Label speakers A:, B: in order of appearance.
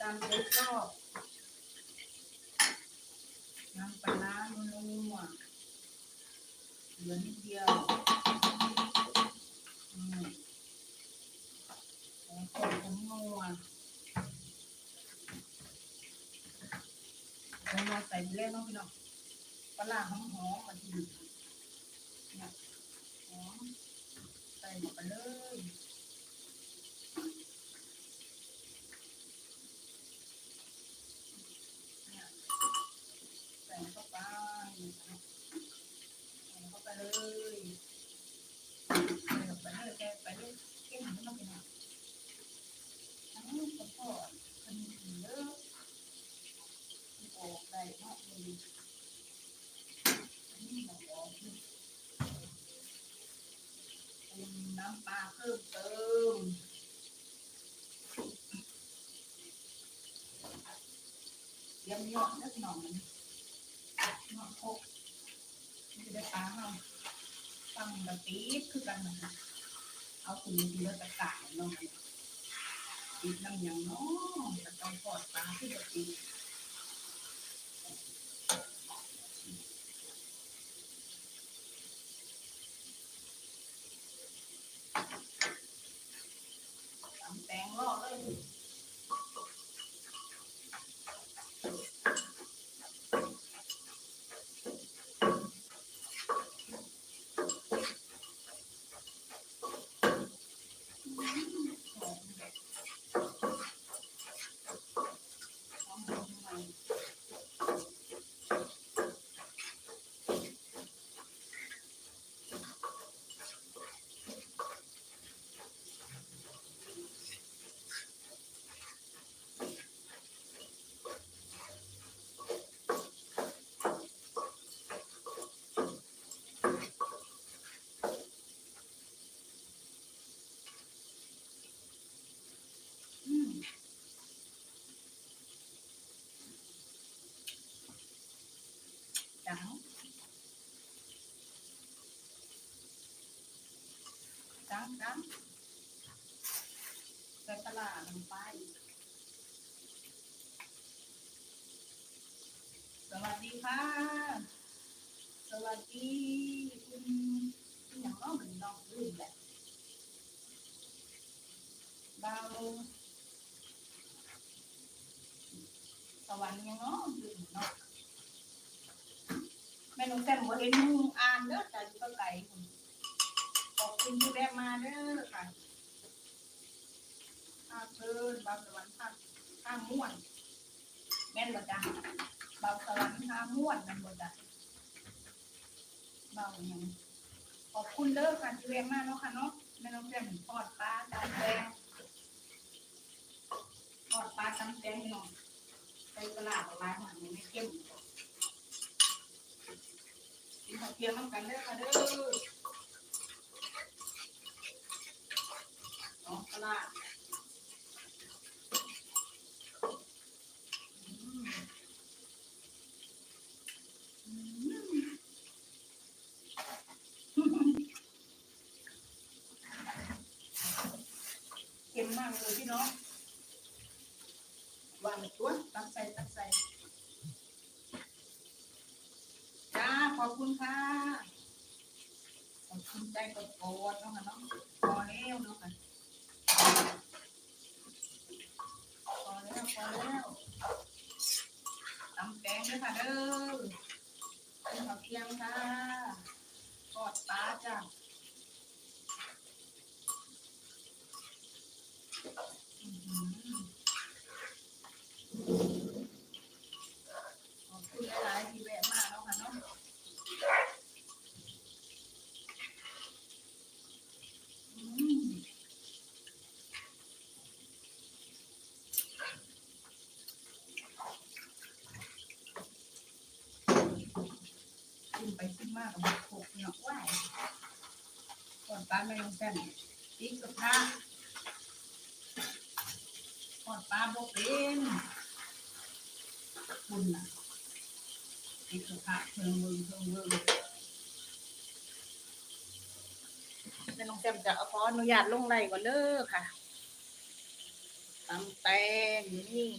A: ตามใจชอบน้ำปลาร้านัวเหลือนิดเดียวอืมแล้วก็ผงนัวแล้วมาใส่ไปเลยเนาะพี่น้องปลาร้าหอมๆมาทีเนี่ยหอมใส่ลงไปเลย ใส่เข้าไปใส่เข้าไปเลยใส่เข้าไปเลยแกไปเลยเก่งมันต้องเป็นอะไรทั้งกระเพาะคันเยอะออกได้เนาะมันนี่มันออกนี่เป็นน้ำปลาเพิ่มเติมเยี่ยมยอดนักหน่อยหน่อโคกมันจะได้ปลาเนาะตั้งกระปี๊ดคือกันนะเอาคุณดีแล้วตะกายเนาะปี๊ดน้ำยังนาะตะกายทอดปลาคือกระปี๊ดตำแตงรอเลย อืมจัง จังจังใส่ปลาร้าลงไปสวัสดีค่ะ สวัสดีคุณคุณอย่างน้องเหมือนน้องลืมแหละเบาสวรรค์ยังเนาะลืมเนาะแม่น้องแซมบ่เห็นมึงอ่านเด้อแต่ก็ไกลคุณ ขอบคุณที่แวะมาเด้อค่ะข้าเชิญบางสวรรค์ข้าข้าม่วน แม่นบ่จ้ะบางสวรรค์ข้าม่วนนั่นบ่จ้ะเบาหยังขอบคุณเด้อค่ะที่แวะมาเนาะค่ะเนาะแม่น้องแซมทอดปลาตำแตงทอดปลาตำแตงพี่น้องใส่ปลาปลาหวานไม่เข้มกินข้าวเทียมน้ำกันเด้อค่ะเด้อน้องป ลาเค็มมากเลยพี่น้องวางตัวตักใส่ตักใส่จ้าขอบคุณค่ะขอบคุณใจกดโกดนะคะเนาะพอแล้วเนาะค่ะพอแล้วพอแล้วตำแกงด้วยค่ะเด้ อเป็นข้าวเพียงค่ะกอดป้าจ้ะอื้อหือ ขอบคุณหลายๆที่แวะมาแล้วค่ะเนาะอืมกินไปกินมากกับบุกโขกเนาะว้ายก่อน ปลาไม่ลงแซ่บตีกระทะก่อนปลาบกเป็นคุณน่ะติดกระทะเพิ่มมือเพิ่มมือเป็นน้องแซมจะขออนุญาตลงไลน์ก่อนเด้อค่ะตำแตงอยู่นี่